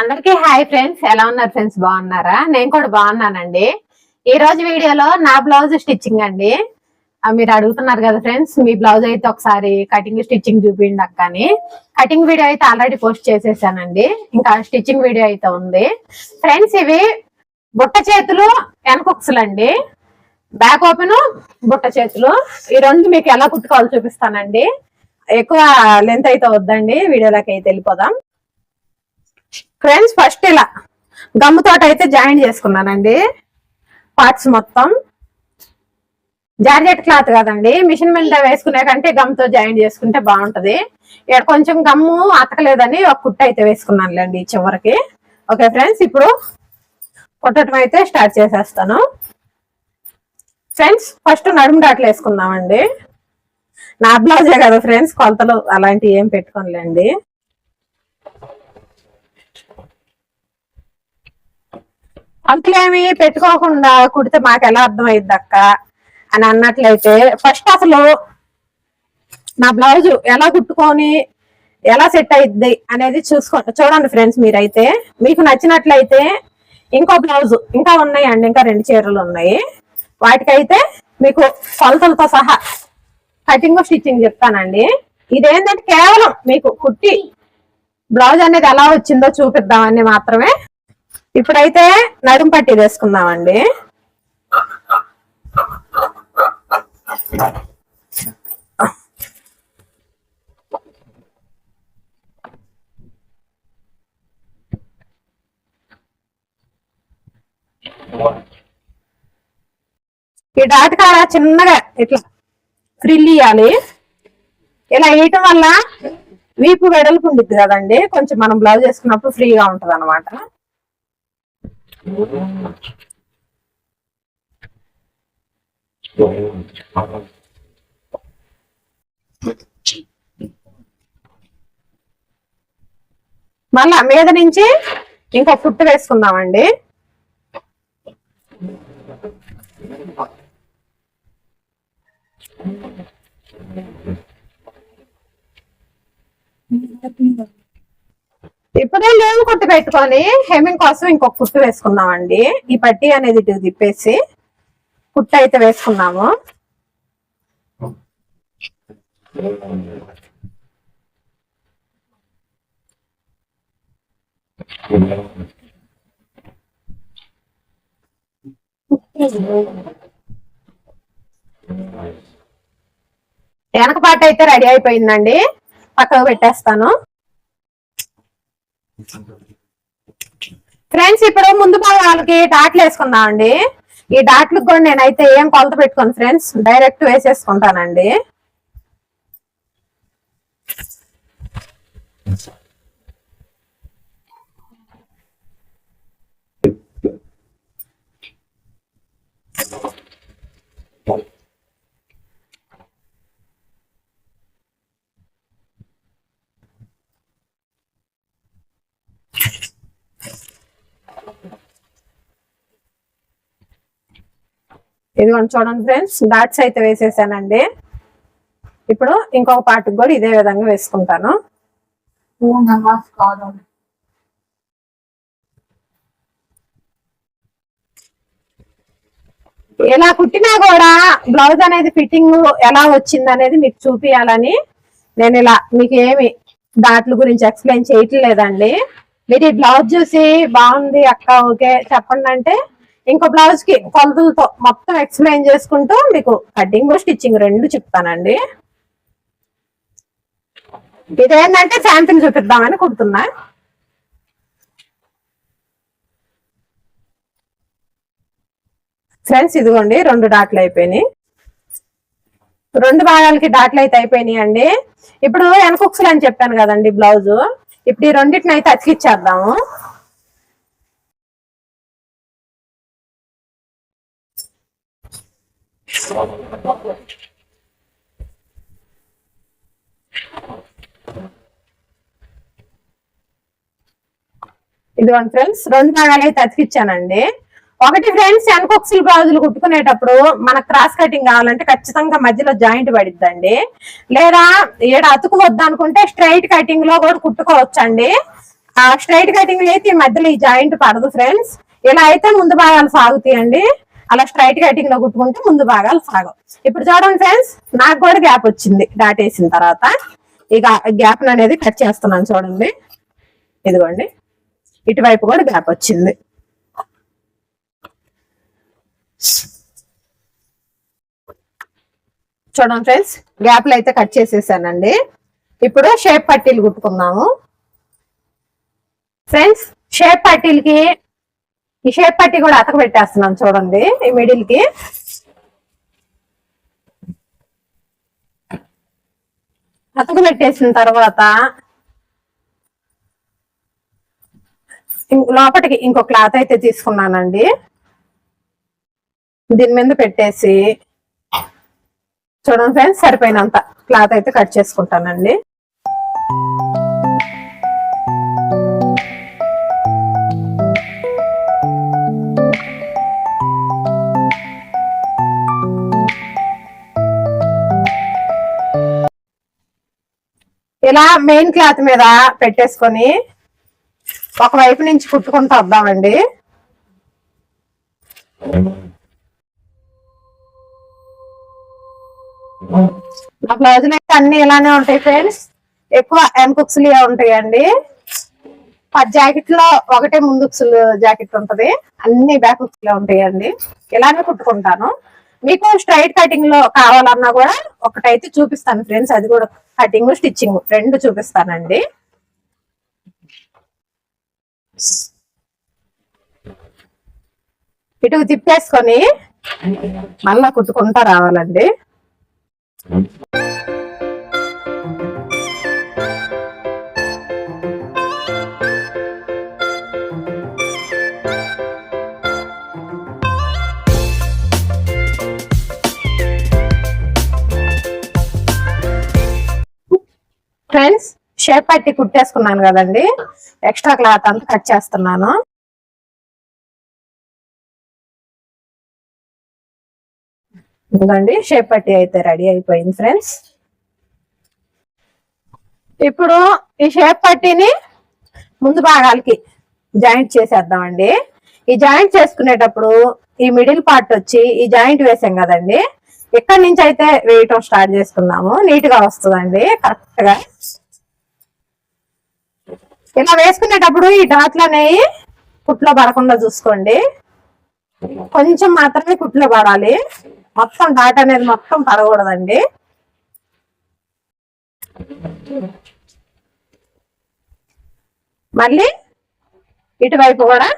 అందరికీ hi friends ఎలా ఉన్నారు ఫ్రెండ్స్? బాగున్నారా? నేను కూడా బాగున్నానండి. ఈ రోజు వీడియోలో నా బ్లౌజ్ స్టిచ్చింగ్ అండి. మీరు అడుగుతున్నారు కదా ఫ్రెండ్స్ మీ బ్లౌజ్ అయితే ఒకసారి కటింగ్ స్టిచ్చింగ్ చూపించండి అక్క అని కటింగ్ వీడియో అయితే ఆల్రెడీ పోస్ట్ చేసేసానండి. ఇంకా స్టిచ్చింగ్ వీడియో అయితే ఉంది. ఫ్రెండ్స్ ఇవి బుట్ట చేతులు వెనకొక్సులు అండి. బ్యాక్ ఓపెన్ బుట్ట చేతులు. ఈ రెండు మీకు ఎలా కుట్టుకోవాలో చూపిస్తానండి. ఎక్కువ లెంత్ అయితే వద్దండి. వీడియోలోకి అయితే వెళ్ళిపోదాం. ఫ్రెండ్స్ ఫస్ట్ ఇలా. గమ్ముతోట అయితే జాయిన్ చేసుకున్నానండి. పార్ట్స్ మొత్తం. జార్జెట్ క్లాత్ కదండి. మిషన్ మీద వేసుకునే కంటే గమ్తో జాయిన్ చేసుకుంటే బాగుంటది. ఇక్కడ కొంచెం గమ్ము అతకలేదని ఒక కుట్ట అయితే వేసుకున్నానులేండి లేండి చివరికి. ఓకే ఫ్రెండ్స్ ఇప్పుడు కుట్టడం అయితే స్టార్ట్ చేసేస్తాను. ఫ్రెండ్స్ ఫస్ట్ నడుము డాట్లు వేసుకుందామండి. నా బ్లౌజే కదా ఫ్రెండ్స్ కొలతలు అలాంటివి ఏం పెట్టుకోనులేండి. అంతలేమి పెట్టుకోకుండా కుడితే మాకు ఎలా అర్థమైద్ది అక్క? అని అన్నట్లయితే ఫస్ట్ అసలు నా బ్లౌజ్ ఎలా కుట్టుకొని ఎలా సెట్ అయిద్ది అనేది చూసుకో చూడండి ఫ్రెండ్స్ మీరైతే. మీకు నచ్చినట్లయితే ఇంకో బ్లౌజ్ ఇంకా ఉన్నాయండి ఇంకా రెండు చీరలు ఉన్నాయి. వాటికైతే మీకు కొలతలతో సహా కటింగ్ స్టిచ్చింగ్ చెప్తానండి. ఇదేంటంటే కేవలం మీకు కుట్టి బ్లౌజ్ అనేది ఎలా వచ్చిందో చూపిద్దామని మాత్రమే ఇప్పుడైతే నడుం పట్టి వేసుకుందామండి. ఈ డాట్ చిన్నగా ఇట్లా ఫ్రిల్ ఇవ్వాలి ఇలా వేయటం వల్ల వీపు వెడల్పు ఉండిద్ది కదండి. కొంచెం మనం బ్లౌజ్ వేసుకున్నప్పుడు ఫ్రీగా ఉంటది అనమాట మళ్ళా మీద నుంచి ఇంకో ఫుట్ వేసుకుందామండి. ఇప్పుడే లేవు కుట్టు పెట్టుకొని హెమింగ్ కోసం ఇంకొక కుట్టు వేసుకుందామండి. ఈ పట్టి అనేది ఇటు తిప్పేసి కుట్టు అయితే వేసుకున్నాము. వెనక పాట అయితే రెడీ అయిపోయిందండి. పక్కకు పెట్టేస్తాను. ఫ్రెండ్స్ ఇప్పుడు ముందు భాగాలకి డాట్లు వేసుకుందామండి. ఈ డాట్లు కూడా నేనైతే ఏం కొలత పెట్టుకోను ఫ్రెండ్స్ డైరెక్ట్ వేసేసుకుంటానండి. ఇదిగోండి చూడండి ఫ్రెండ్స్ డాట్స్ అయితే వేసేసానండి. ఇప్పుడు ఇంకొక పార్ట్ కూడా ఇదే విధంగా వేసుకుంటాను. ఎలా కుట్టినా కూడా బ్లౌజ్ అనేది ఫిట్టింగ్ ఎలా వచ్చింది అనేది మీకు చూపించాలని నేను ఇలా మీకు ఏమి దాట్ల గురించి ఎక్స్ప్లెయిన్ చేయట్లేదండి. మీరు ఈ బ్లౌజ్ చూసి బాగుంది అక్క ఓకే చెప్పండి అంటే ఇంకో బ్లౌజ్కి కొలతలతో మొత్తం ఎక్స్ప్లెయిన్ చేసుకుంటూ మీకు కటింగ్ స్టిచ్చింగ్ రెండు చెప్తానండి. ఇదేంటంటే శాంపిల్ చూపిద్దామని కుడుతున్నా. ఫ్రెండ్స్ ఇదిగోండి రెండు డాట్లు అయిపోయినాయి. రెండు భాగాలకి డాట్లు అయితే అయిపోయినాయి అండి. ఇప్పుడు వెనకొక్సులు అని చెప్పాను కదండి బ్లౌజ్ ఇప్పుడు ఈ రెండింటిని అయితే అతికిచ్చేద్దాము. ఇదిగోండి ఫ్రెండ్స్ రెండు భాగాలు అయితే అతికిచ్చానండి. ఒకటి ఫ్రెండ్స్ ఎన్కొక్సిల్ బ్లౌజులు కుట్టుకునేటప్పుడు మనకు క్రాస్ కటింగ్ కావాలంటే ఖచ్చితంగా మధ్యలో జాయింట్ పడిద్దండి. లేదా ఈడ అతుకు వద్దనుకుంటే స్ట్రైట్ కటింగ్లో కూడా కుట్టుకోవచ్చండి. ఆ స్ట్రైట్ కటింగ్ అయితే ఈ మధ్యలో ఈ జాయింట్ పడదు ఫ్రెండ్స్ ఇలా అయితే ముందు భాగాలు సాగుతాయండి. అలా స్ట్రైట్ కటింగ్లో కుట్టుకుంటే ముందు భాగాలు సాగవు. ఇప్పుడు చూడండి ఫ్రెండ్స్ నాకు కూడా గ్యాప్ వచ్చింది. దాటేసిన తర్వాత ఇక గ్యాప్ అనేది కట్ చేస్తున్నాను చూడండి. ఇదిగోండి. ఇటువైపు కూడా గ్యాప్ వచ్చింది. చూడండి ఫ్రెండ్స్ గ్యాప్లు అయితే కట్ చేసేసానండి. ఇప్పుడు షేప్ పట్టీలు కుట్టుకుందాము. ఫ్రెండ్స్ షేప్ పట్టీలకి ఈ షేప్ పట్టి కూడా అతక పెట్టేస్తున్నాను చూడండి ఈ మిడిల్కి. అతక పెట్టేసిన తర్వాత ఇం- లోపటికి ఇంకో క్లాత్ అయితే తీసుకున్నానండి. దీని మీద పెట్టేసి చూడండి ఫ్రెండ్స్ సరిపోయినంత క్లాత్ అయితే కట్ చేసుకుంటానండి. ఇలా మెయిన్ క్లాత్ మీద పెట్టేసుకొని ఒకవైపు నుంచి కుట్టుకుంటూ వద్దామండి. నా బ్లౌజులు అయితే అన్ని ఇలానే ఉంటాయి ఫ్రెండ్స్ ఎక్కువ ఎన్కుక్స్లు ఉంటాయండి. పది జాకెట్లో ఒకటే ముందు జాకెట్ ఉంటది. అన్ని బ్యాక్లో ఉంటాయండి. ఇలానే కుట్టుకుంటాను. మీకు స్ట్రైట్ కటింగ్లో కావాలన్నా కూడా ఒకటైతే చూపిస్తాను ఫ్రెండ్స్ అది కూడా కటింగ్ స్టిచ్చింగ్ రెండు చూపిస్తానండి. ఇటు తిప్పేసుకొని మళ్ళా కుట్టుకుంటా రావాలండి. ఫ్రెండ్స్ షేప్ పట్టి కుట్టేసుకున్నాను కదండి. ఎక్స్ట్రా క్లాత్ అంతా కట్ చేస్తున్నాను. ఇదిగోండి షేప్ పట్టి అయితే రెడీ అయిపోయింది ఫ్రెండ్స్. ఇప్పుడు ఈ షేప్ పట్టిని ముందు భాగాలకి జాయింట్ చేసేద్దామండి. ఈ జాయింట్ చేసుకునేటప్పుడు ఈ మిడిల్ పార్ట్ వచ్చి ఈ జాయింట్ వేసాం కదండి. ఇక్కడ నుంచి అయితే వేయటం స్టార్ట్ చేసుకుందాము. నీట్గా వస్తుందండి కరెక్ట్గా ఇలా వేసుకునేటప్పుడు ఈ డాట్లు అనేవి కుట్లో పడకుండా చూసుకోండి. కొంచెం మాత్రమే కుట్లో పడాలి. మొత్తం డాట్ అనేది మొత్తం పడకూడదండి. మళ్ళీ ఇటువైపు కూడా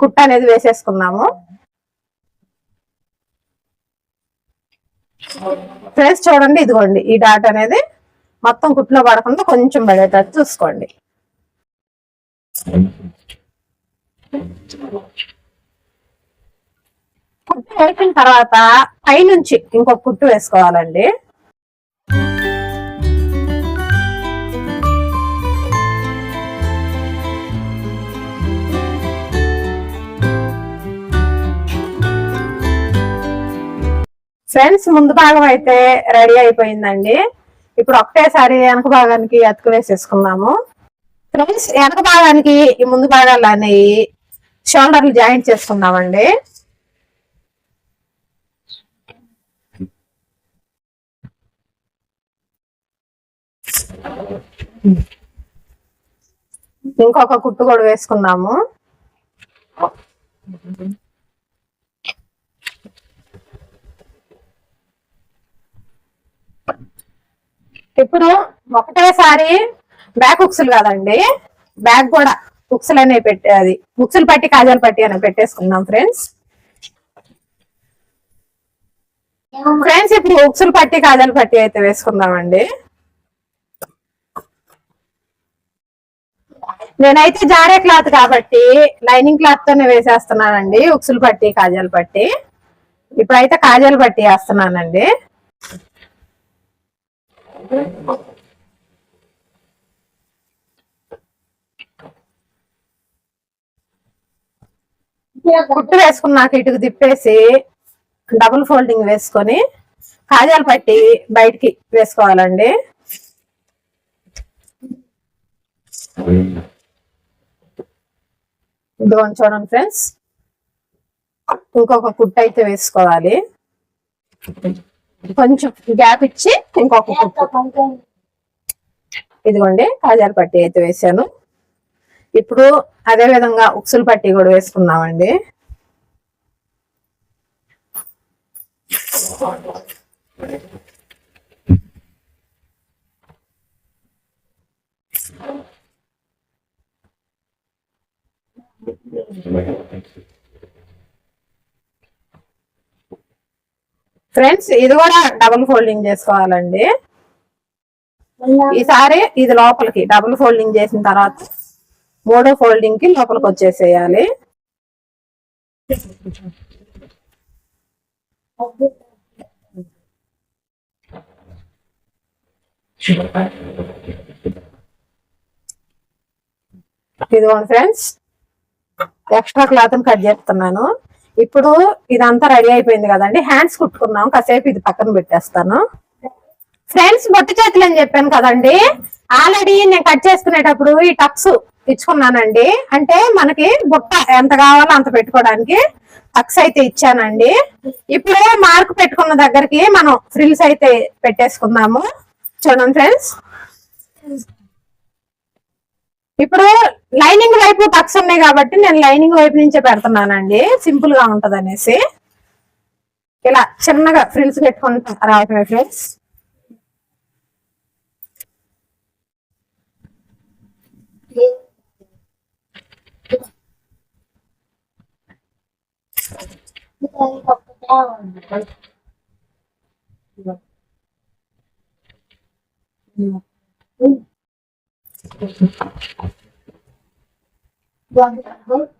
కుట్ట అనేది వేసేసుకున్నాము. ఫ్రెండ్స్ చూడండి ఇదిగోండి ఈ డాట్ అనేది మొత్తం కుట్లో పడకుండా కొంచెం పడేటట్టు చూసుకోండి. కుట్టు వేసిన తర్వాత పైనుంచి ఇంకొక కుట్టు వేసుకోవాలండి. ఫ్రెండ్స్ ముందు భాగం అయితే రెడీ అయిపోయిందండి. ఇప్పుడు ఒకటేసారి వెనక భాగానికి అతుకు వేసేసుకున్నాము. ఫ్రెండ్స్ వెనక భాగానికి ఈ ముందు భాగాలు అనేవి షోల్డర్లు జాయింట్ చేసుకుందామండి ఇంకొక కుట్టు కూడా వేసుకుందాము ఇప్పుడు ఒకటేసారి బ్యాక్ ఉక్సులు కాదండి. బ్యాక్ కూడా ఉక్సులు అనేవి పెట్టే అది ఉక్సులు పట్టి కాజాలు పట్టి అని పెట్టేసుకుందాం ఫ్రెండ్స్. ఫ్రెండ్స్ ఇప్పుడు ఉక్సులు పట్టి కాజాలు పట్టి అయితే వేసుకుందామండి. నేనైతే జారే క్లాత్ కాబట్టి లైనింగ్ క్లాత్ తోనే వేసేస్తున్నానండి ఉక్సులు పట్టి కాజాలు పట్టి. ఇప్పుడైతే కాజాలు పట్టి వేస్తున్నానండి. కుట్టు వేసుకున్నాక ఇటుకు తిప్పేసి డబుల్ ఫోల్డింగ్ వేసుకొని కాజాలు పట్టి బయటికి వేసుకోవాలండి. ఇదిగోండి చూడండి ఫ్రెండ్స్. ఇంకొక కుట్టు అయితే వేసుకోవాలి. కొంచెం గ్యాప్ ఇచ్చి ఇంకొక కుట్టు. ఇదిగోండి కాజాల పట్టి అయితే వేసాను. ఇప్పుడు అదే విధంగా ఉక్సులు పట్టి కూడా వేసుకుందామండి ఫ్రెండ్స్ ఇది కూడా డబుల్ ఫోల్డింగ్ చేసుకోవాలండి. ఈసారి ఇది లోపలికి డబుల్ ఫోల్డింగ్ చేసిన తర్వాత మూడో ఫోల్డింగ్కి లోపలికి వచ్చేసేయాలి. ఇదిగోండి ఫ్రెండ్స్ ఎక్స్ట్రా క్లాత్ కట్ చేస్తున్నాను. ఇప్పుడు ఇదంతా రెడీ అయిపోయింది కదండి. హ్యాండ్స్ కుట్టుకున్నాం కాసేపు ఇది పక్కన పెట్టేస్తాను. ఫ్రెండ్స్ బొట్టు చేతులు అని చెప్పాను కదండి. ఆల్రెడీ నేను కట్ చేసుకునేటప్పుడు ఈ టక్స్ ఇచ్చుకున్నానండి. అంటే మనకి బుట్ట ఎంత కావాలో అంత పెట్టుకోవడానికి టక్స్ అయితే ఇచ్చానండి. ఇప్పుడు మార్క్ పెట్టుకున్న దగ్గరికి మనం ఫ్రిల్స్ అయితే పెట్టేసుకుందాము. చూడండి ఫ్రెండ్స్ ఇప్పుడు లైనింగ్ వైపు టక్స్ ఉన్నాయి కాబట్టి నేను లైనింగ్ వైపు నుంచే పెడుతున్నానండి. సింపుల్గా ఉంటది అనేసి ఇలా చిన్నగా ఫ్రిల్స్ పెట్టుకుంటా. రావటమే ఫ్రెండ్స్?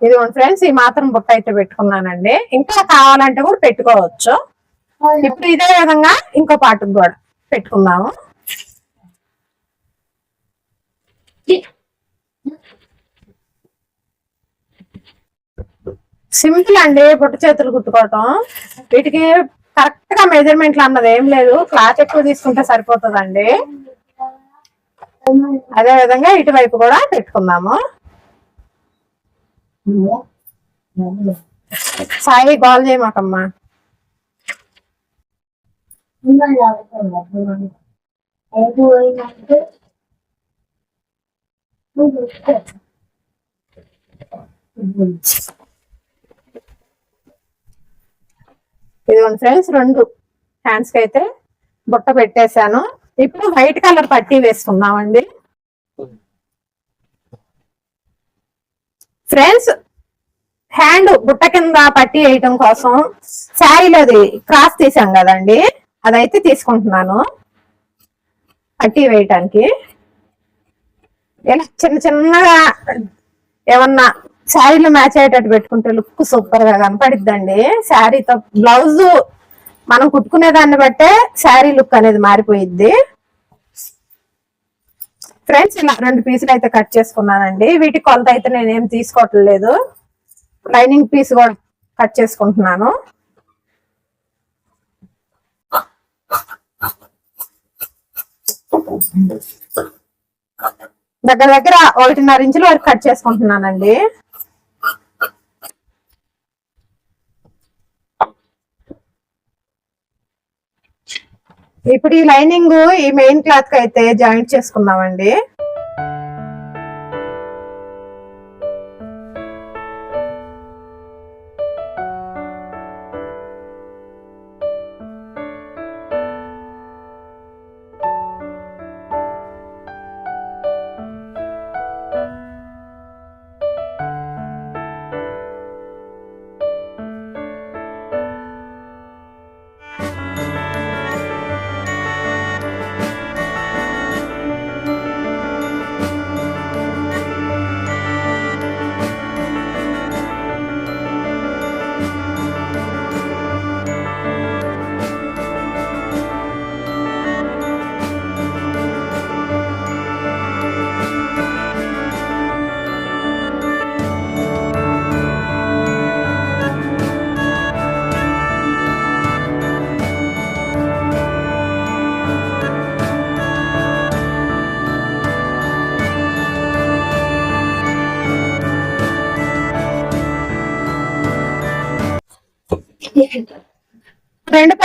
ఇదిగోండి ఫ్రెండ్స్ ఈ మాత్రం బుట్ట అయితే పెట్టుకున్నానండి. ఇంకా కావాలంటే కూడా పెట్టుకోవచ్చు. ఇప్పుడు ఇదే విధంగా ఇంకో పాటకు కూడా పెట్టుకుందాము. సింపుల్ అండి బుట్ట చేతులు కుట్టుకోవటం. వీటికి కరెక్ట్గా మెజర్మెంట్లు అన్నది ఏం లేదు. క్లాత్ ఎక్కువ తీసుకుంటే సరిపోతుందండి. అదే విధంగా ఇటువైపు కూడా పెట్టుకుందాము. సాయి గోల్ చేయమాకమ్మా. ఇదిగోండి ఫ్రెండ్స్ రెండు హ్యాండ్స్కి అయితే బుట్ట పెట్టేశాను. ఇప్పుడు వైట్ కలర్ పట్టీ వేసుకుందామండి. ఫ్రెండ్స్ హ్యాండ్ బుట్ట కింద పట్టి వేయటం కోసం శారీలోది క్రాస్ తీసాం కదండి. అదైతే తీసుకుంటున్నాను. పట్టి వేయటానికి. ఇలా చిన్న చిన్నగా ఏమన్నా శారీలు మ్యాచ్ అయ్యేటట్టు పెట్టుకుంటే లుక్ సూపర్గా కనపడిద్దండి. శారీతో బ్లౌజ్ మనం కుట్టుకునే దాన్ని బట్టే శారీ లుక్ అనేది మారిపోయిద్ది. ఫ్రెండ్స్ ఇలా రెండు పీసులు అయితే కట్ చేసుకున్నానండి. వీటి కొలత అయితే నేనేం తీసుకోవట్లేదు. లైనింగ్ పీస్ కూడా కట్ చేసుకుంటున్నాను. దగ్గర దగ్గర ఒకటిన్నర ఇంచుల వరకు కట్ చేసుకుంటున్నానండి. ఇప్పుడు ఈ లైనింగ్ ఈ మెయిన్ క్లాత్కి అయితే జాయింట్ చేసుకున్నామండి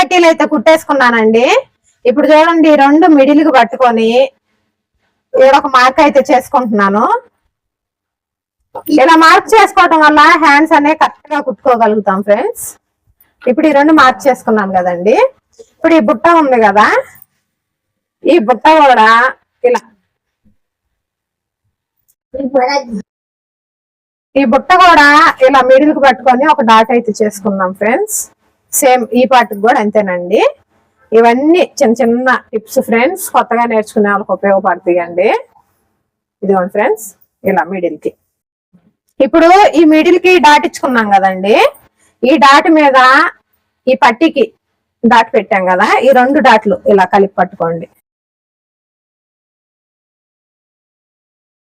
పట్టీలు అయితే కుట్టేసుకున్నానండి. ఇప్పుడు చూడండి రెండు మిడిల్కి పట్టుకొని ఒక మార్క్ అయితే చేసుకుంటున్నాను. ఇలా మార్క్ చేసుకోవటం వల్ల హ్యాండ్స్ అనేవి కరెక్ట్గా కుట్టుకోగలుగుతాం ఫ్రెండ్స్. ఇప్పుడు ఈ రెండు మార్క్ చేసుకున్నాను కదండి. ఇప్పుడు ఈ బుట్ట ఉంది కదా ఈ బుట్ట కూడా ఇలా. ఈ బుట్ట కూడా ఇలా మిడిల్కి పట్టుకొని ఒక డాట్ అయితే చేసుకున్నాం ఫ్రెండ్స్. సేమ్ ఈ పార్ట్కి కూడా అంతేనండి. ఇవన్నీ చిన్న చిన్న టిప్స్ ఫ్రెండ్స్ కొత్తగా నేర్చుకునే వాళ్ళకి ఉపయోగపడతాయి అండి ఇదిగోండి ఫ్రెండ్స్ ఇలా మిడిల్కి. ఇప్పుడు ఈ మిడిల్కి డాట్ ఇచ్చుకున్నాం కదండి. ఈ డాట్ మీద ఈ పట్టికి డాట్ పెట్టాం కదా ఈ రెండు డాట్లు ఇలా కలిపి పట్టుకోండి.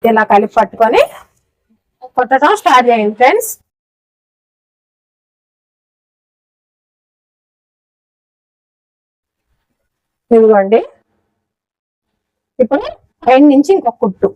ఇలా కలిపి పట్టుకొని కొట్టడం స్టార్ట్ చేయండి ఫ్రెండ్స్. ఇదిగోండి. ఇప్పుడు పైన నుంచి ఇంకొక కుట్టు.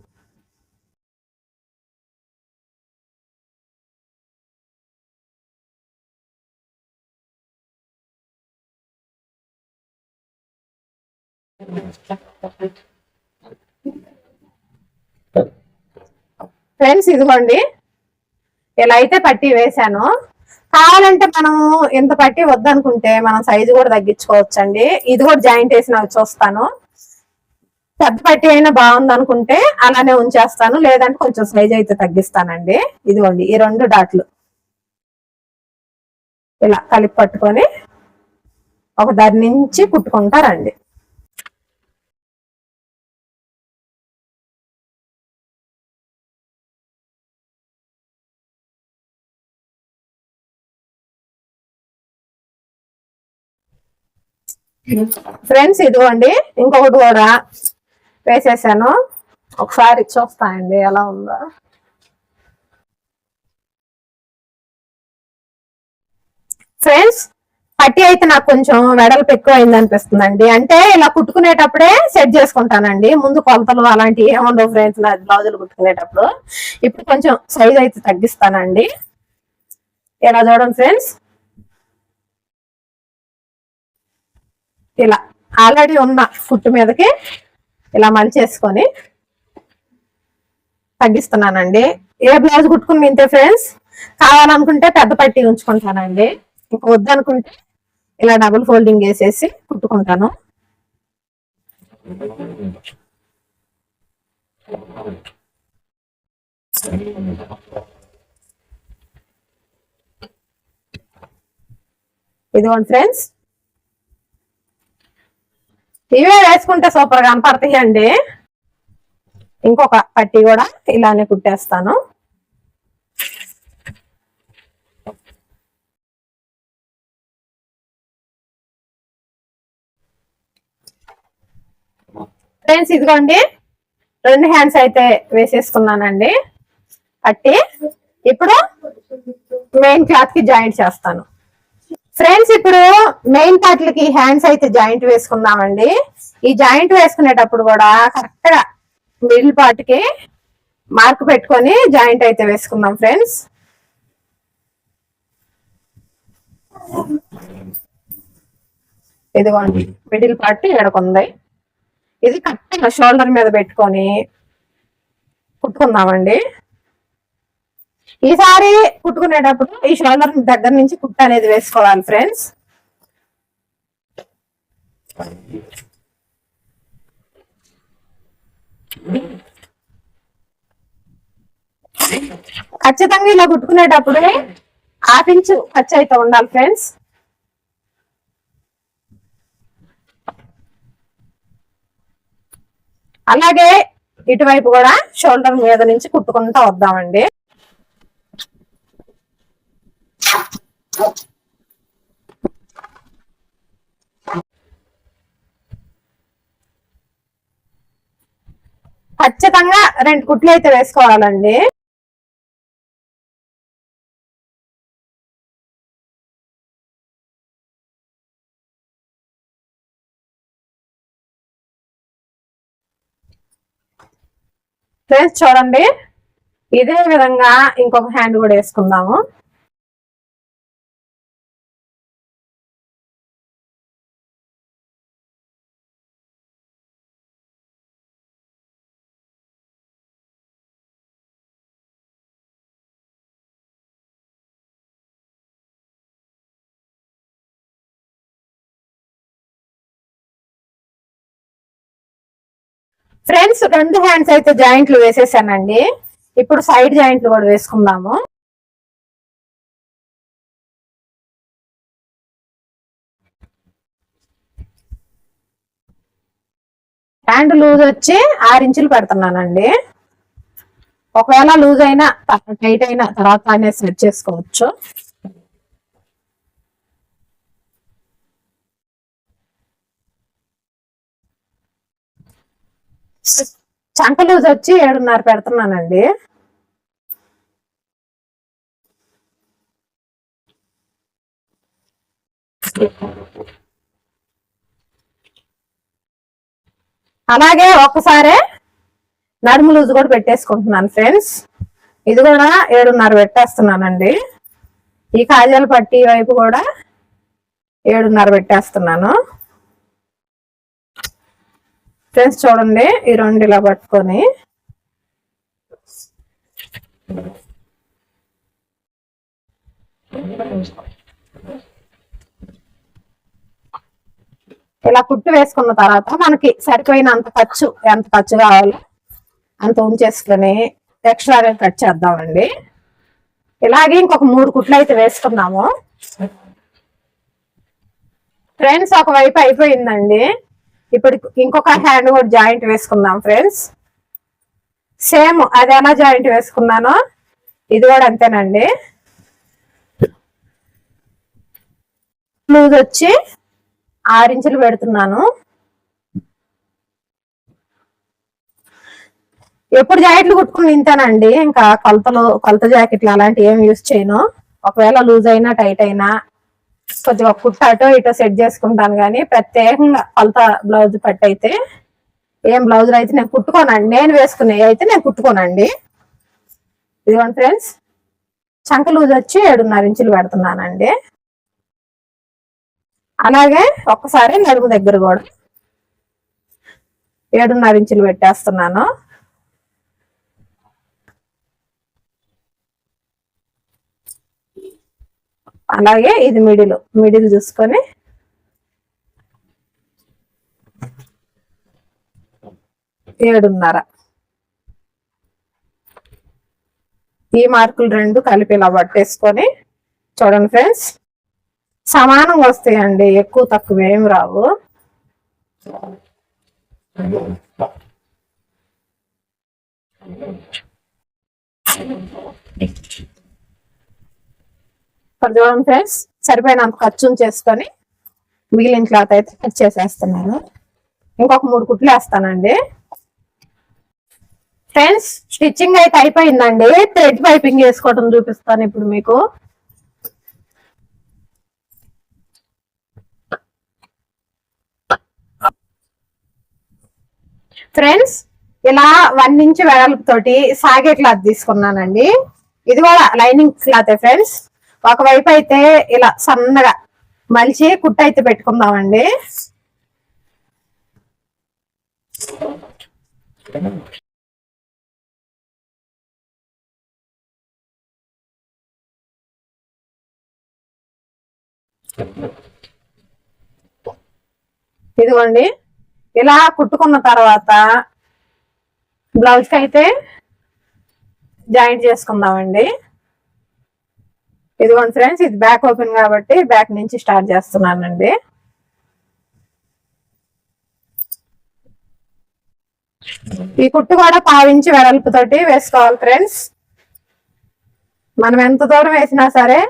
ఫ్రెండ్స్ ఇదిగోండి. ఇలా అయితే పట్టి వేసాను కావాలంటే మనం ఇంత పట్టి వద్దనుకుంటే మనం సైజు కూడా తగ్గించుకోవచ్చండి. ఇది కూడా జాయింట్ వేసి నాకు చూస్తాను. పెద్ద పట్టి అయినా బాగుంది అనుకుంటే అలానే ఉంచేస్తాను. లేదంటే కొంచెం సైజ్ అయితే తగ్గిస్తానండి. ఇదిగోండి ఈ రెండు డాట్లు ఇలా కలిపి పట్టుకొని ఒక దారి నుంచి కుట్టుకుంటారండి ఫ్రెండ్స్ ఇదిగోండి ఇంకొకటి కూడా వేసేసాను. ఒకసారి చూస్తానండి ఎలా ఉందో. ఫ్రెండ్స్ పట్టి అయితే నాకు కొంచెం వెడల్పు ఎక్కువ అయింది అనిపిస్తుందండి. అంటే ఇలా కుట్టుకునేటప్పుడే సెట్ చేసుకుంటానండి. ముందు కొలతలు అలాంటివి ఏముండవు ఫ్రెండ్స్ నా బ్లౌజులు కుట్టుకునేటప్పుడు. ఇప్పుడు కొంచెం సైజ్ అయితే తగ్గిస్తానండి. ఇలా చూడండి ఫ్రెండ్స్. ఇలా ఆల్రెడీ ఉన్న కుట్టు మీదకి ఇలా మలిచేసుకొని తగ్గిస్తున్నానండి. ఏ బ్లౌజ్ కుట్టుకుని ఇంతే ఫ్రెండ్స్ కావాలనుకుంటే పెద్ద పట్టి ఉంచుకుంటానండి. ఇంకా వద్దనుకుంటే ఇలా డబుల్ ఫోల్డింగ్ వేసేసి కుట్టుకుంటాను. ఇదిగోండి ఫ్రెండ్స్ ఇవే వేసుకుంటే సూపర్గా కనపడతాయండి. ఇంకొక పట్టి కూడా ఇలానే కుట్టేస్తాను. ఫ్రెండ్స్ ఇదిగోండి రెండు హ్యాండ్స్ అయితే వేసేసుకున్నానండి. పట్టి ఇప్పుడు మెయిన్ క్లాత్కి జాయింట్ చేస్తాను. ఫ్రెండ్స్ ఇప్పుడు మెయిన్ పార్ట్లకి హ్యాండ్స్ అయితే జాయింట్ వేసుకుందామండి. ఈ జాయింట్ వేసుకునేటప్పుడు కూడా కరెక్ట్గా మిడిల్ పార్ట్కి మార్క్ పెట్టుకొని జాయింట్ అయితే వేసుకుందాం ఫ్రెండ్స్. ఇదిగోండి మిడిల్ పార్ట్ ఎడకుంది ఇది కరెక్ట్ షోల్డర్ మీద పెట్టుకొని కుట్టుకుందామండి. ఈసారి కుట్టుకునేటప్పుడు ఈ షోల్డర్ దగ్గర నుంచి కుట్ట అనేది వేసుకోవాలి ఫ్రెండ్స్ ఖచ్చితంగా ఇలా కుట్టుకునేటప్పుడు హాఫ్ ఇంచ్ ఖర్చు అయితే ఉండాలి ఫ్రెండ్స్ అలాగే ఇటువైపు కూడా షోల్డర్ మీద నుంచి కుట్టుకుంటూ వద్దామండి. ఖచ్చితంగా రెండు కుట్లు అయితే వేసుకోవాలండి. ఫ్రెండ్స్ చూడండి. ఇదే విధంగా ఇంకొక హ్యాండ్ కూడా వేసుకుందాము. ఫ్రెండ్స్ రెండు హ్యాండ్స్ అయితే జాయింట్లు వేసేసానండి. ఇప్పుడు సైడ్ జాయింట్లు కూడా వేసుకుందాము. హ్యాండ్ లూజ్ వచ్చి ఆరు ఇంచులు పెడుతున్నానండి. ఒకవేళ లూజ్ అయినా టైట్ అయినా తర్వాత అనేది సెట్ చేసుకోవచ్చు. చంక లూజ్ వచ్చి ఏడున్నర పెడుతున్నానండి. అలాగే ఒక్కసారే నడుము లూజ్ కూడా పెట్టేసుకుంటున్నాను ఫ్రెండ్స్. ఇది కూడా ఏడున్నర పెట్టేస్తున్నానండి. ఈ కాజాల పట్టి వైపు కూడా ఏడున్నర పెట్టేస్తున్నాను. ఫ్రెండ్స్ చూడండి ఈ రెండు ఇలా పట్టుకొని. ఇలా కుట్టు వేసుకున్న తర్వాత మనకి సరిపోయినంత ఖర్చు ఎంత ఖర్చు కావాలో అంత ఉంచేసుకొని ఎక్స్ట్రా కట్ చేద్దామండి. ఇలాగే ఇంకొక మూడు కుట్లు అయితే వేసుకున్నాము ఫ్రెండ్స్ ఒక వైపు అయిపోయిందండి. ఇప్పుడు ఇంకొక హ్యాండ్ కూడా జాయింట్ వేసుకుందాం ఫ్రెండ్స్ సేమ్ అది ఎలా జాయింట్ వేసుకున్నానో. ఇది కూడా అంతేనండి. లూజ్ వచ్చి ఆరించులు పెడుతున్నాను. ఎప్పుడు జాకెట్లు కుట్టుకుని ఇంతేనండి ఇంకా కొలతలు కొలత జాకెట్లు అలాంటివి ఏం యూజ్ చేయను. ఒకవేళ లూజ్ అయినా టైట్ అయినా కొద్దిగా కుట్ట అటో ఇటో సెట్ చేసుకుంటాను కానీ ప్రత్యేకంగా కొలత బ్లౌజ్ పట్టు అయితే ఏం బ్లౌజులు అయితే నేను కుట్టుకోనండి. నేను వేసుకునేవి అయితే నేను కుట్టుకోనండి. ఇదిగోండి ఫ్రెండ్స్ చంక లూజ్ వచ్చి ఏడున్నర ఇంచులు పెడుతున్నానండి. అలాగే ఒక్కసారి నడుము దగ్గర కూడా ఏడున్నర ఇంచులు పెట్టేస్తున్నాను. అలాగే ఇది మిడిల్ మిడిల్ చూసుకొని. ఏడున్నర. ఈ మార్కులు రెండు కలిపి ఇలా పట్టేసుకొని చూడండి ఫ్రెండ్స్. సమానంగా వస్తాయండి ఎక్కువ తక్కువ ఏమి రావు. ఇక్కడ చూడండి ఫ్రెండ్స్ సరిపోయినంత ఖర్చు చేసుకొని మిగిలిన క్లాత్ అయితే కట్ చేసేస్తున్నాను. ఇంకొక మూడు కుట్లు వేస్తానండి. ఫ్రెండ్స్ స్టిచ్చింగ్ అయితే అయిపోయిందండి. థ్రెడ్ పైపింగ్ వేసుకోవడం చూపిస్తాను ఇప్పుడు మీకు. ఫ్రెండ్స్ ఇలా వన్ ఇంచ్ వెడల్పు తోటి సాగే క్లాత్ తీసుకున్నానండి. ఇది కూడా లైనింగ్ క్లాత్ ఫ్రెండ్స్ ఒకవైపు అయితే ఇలా సన్నగా మలిచి కుట్ట అయితే పెట్టుకుందామండి. ఇదిగోండి. ఇలా కుట్టుకున్న తర్వాత బ్లౌజ్కి అయితే జాయింట్ చేసుకుందామండి. ఇదిగోండి ఫ్రెండ్స్ ఇది బ్యాక్ ఓపెన్ కాబట్టి బ్యాక్ నుంచి స్టార్ట్ చేస్తున్నానండి. ఈ కుట్టు కూడా పావించి వెడల్పుతోటి వేసుకోవాలి ఫ్రెండ్స్ మనం ఎంత దూరం వేసినా సరే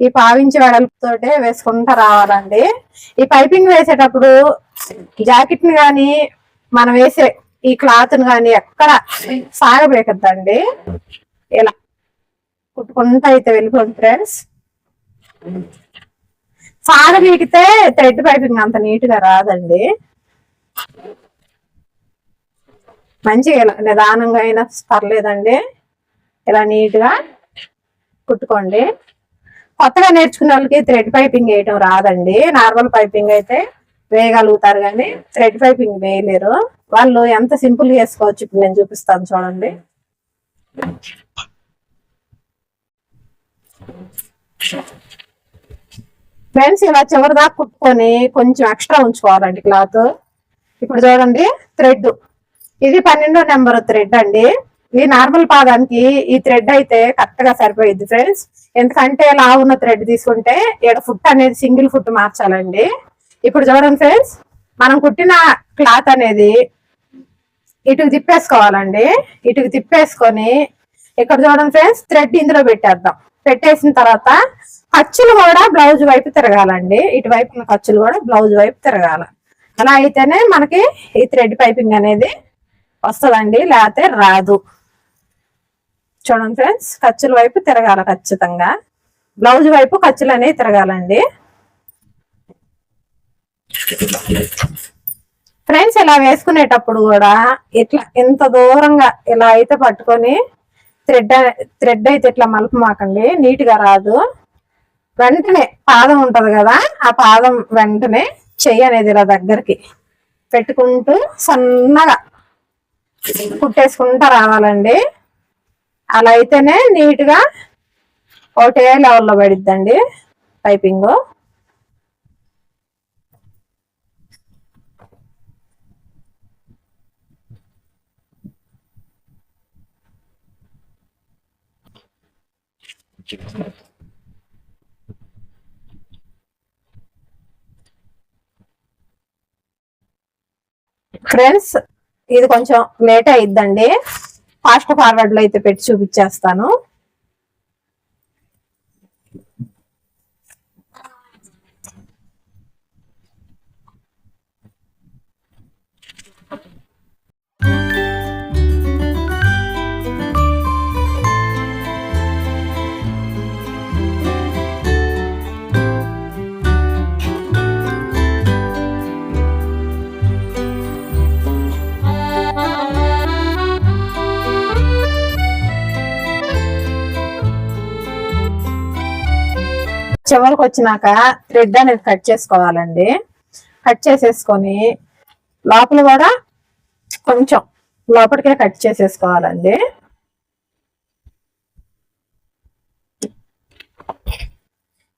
ఈ పావించి వెడల్పుతోటి వేసుకుంటా రావాలండి. ఈ పైపింగ్ వేసేటప్పుడు జాకెట్ని కానీ మనం వేసే ఈ క్లాత్ని కానీ ఎక్కడ సాగబేకద్దండి ఇలా కుట్టుకుంటా అయితే వెళ్ళిపోండి ఫ్రెండ్స్ సాగబీకితే థ్రెడ్ పైపింగ్ అంత నీట్గా రాదండి. మంచిగా నిదానంగా అయినా పర్లేదండి. ఇలా నీట్గా కుట్టుకోండి. కొత్తగా నేర్చుకున్న వాళ్ళకి థ్రెడ్ పైపింగ్ వేయటం రాదండి. నార్మల్ పైపింగ్ అయితే వేయగలుగుతారు కానీ థ్రెడ్ పైపింగ్ వేయలేరు. వాళ్ళు ఎంత సింపుల్ చేసుకోవచ్చు ఇప్పుడు నేను చూపిస్తాను చూడండి. ఫ్రెండ్స్ ఇలా చివరి దాకా కుట్టుకొని కొంచెం ఎక్స్ట్రా ఉంచుకోవాలండి క్లాత్ ఇప్పుడు చూడండి థ్రెడ్ ఇది పన్నెండో నెంబర్ థ్రెడ్ అండి. ఈ నార్మల్ పాదానికి ఈ థ్రెడ్ అయితే కరెక్ట్గా సరిపోయింది ఫ్రెండ్స్ ఎందుకంటే ఇలా ఉన్న థ్రెడ్ తీసుకుంటే ఇక్కడ ఫుట్ అనేది సింగిల్ ఫుట్ మార్చాలండి. ఇప్పుడు చూడండి ఫ్రెండ్స్ మనం కుట్టిన క్లాత్ అనేది ఇటుకు తిప్పేసుకోవాలండి. ఇటుకు తిప్పేసుకొని ఇక్కడ చూడండి ఫ్రెండ్స్ థ్రెడ్ ఇందులో పెట్టేద్దాం. పెట్టేసిన తర్వాత ఖర్చులు కూడా బ్లౌజ్ వైపు తిరగాలండి. ఇటువైపు ఉన్న ఖర్చులు కూడా బ్లౌజ్ వైపు తిరగాల. అలా అయితేనే మనకి ఈ థ్రెడ్ పైపింగ్ అనేది వస్తుందండి లేకపోతే రాదు. చూడండి ఫ్రెండ్స్ ఖర్చుల వైపు తిరగాల ఖచ్చితంగా. బ్లౌజ్ వైపు ఖర్చులు అనేవి తిరగాలండి. ఫ్రెండ్స్ ఇలా వేసుకునేటప్పుడు కూడా ఇట్లా ఇంత దూరంగా ఇలా అయితే పట్టుకొని థ్రెడ్ థ్రెడ్ అయితే ఇట్లా మలపమాకండి. నీట్గా రాదు. వెంటనే పాదం ఉంటది కదా ఆ పాదం వెంటనే చెయ్యి అనేది ఇలా దగ్గరికి పెట్టుకుంటూ సన్నగా కుట్టేసుకుంటా రావాలండి. అలా అయితేనే నీట్గా ఒకటే లెవెల్లో పడిద్దండి పైపింగు ఫ్రెండ్స్ ఇది కొంచెం లేట్ అయిద్దండి. ఫాస్ట్ ఫార్వర్డ్లో అయితే పెట్టి చూపించేస్తాను. చివరికి వచ్చినాక థ్రెడ్ అనేది కట్ చేసుకోవాలండి. కట్ చేసేసుకొని లోపల కూడా కొంచెం లోపలికే కట్ చేసేసుకోవాలండి.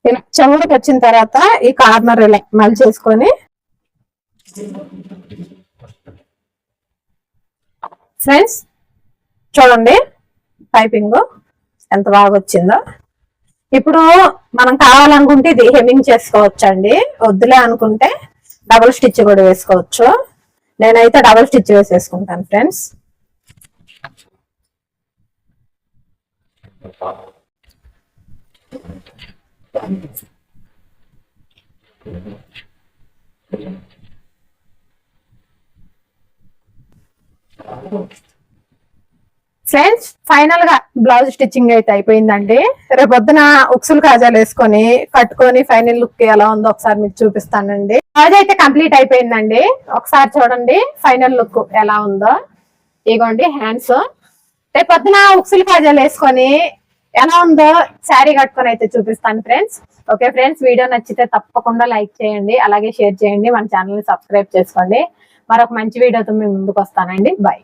ఇలా చివరికి వచ్చిన తర్వాత ఈ కార్నర్ ఇలా చేసుకొని ఫ్రెండ్స్ చూడండి పైపింగ్ ఎంత బాగా వచ్చిందో. ఇప్పుడు మనం కావాలనుకుంటే ఇది హెమ్మింగ్ చేసుకోవచ్చు అండి వద్దులే అనుకుంటే డబుల్ స్టిచ్ కూడా వేసుకోవచ్చు. నేనైతే డబుల్ స్టిచ్ వేసేసుకుంటాను ఫ్రెండ్స్ ఫ్రెండ్స్ ఫైనల్గా బ్లౌజ్ స్టిచ్చింగ్ అయితే అయిపోయిందండి. రేపు పొద్దున ఉక్సులు కాజాలు వేసుకొని కట్టుకొని ఫైనల్ లుక్ ఎలా ఉందో ఒకసారి మీకు చూపిస్తానండి. బ్లౌజ్ అయితే కంప్లీట్ అయిపోయిందండి. ఒకసారి చూడండి ఫైనల్ లుక్ ఎలా ఉందో. ఇగోండి హ్యాండ్స్ రేపు పొద్దున ఉక్సులు కాజాలు వేసుకొని ఎలా ఉందో శారీ కట్టుకొని అయితే చూపిస్తాను ఫ్రెండ్స్. ఓకే ఫ్రెండ్స్ వీడియో నచ్చితే తప్పకుండా లైక్ చేయండి అలాగే షేర్ చేయండి మన ఛానల్ని సబ్స్క్రైబ్ చేసుకోండి. మరొక మంచి వీడియోతో మేము ముందుకు వస్తానండి. బాయ్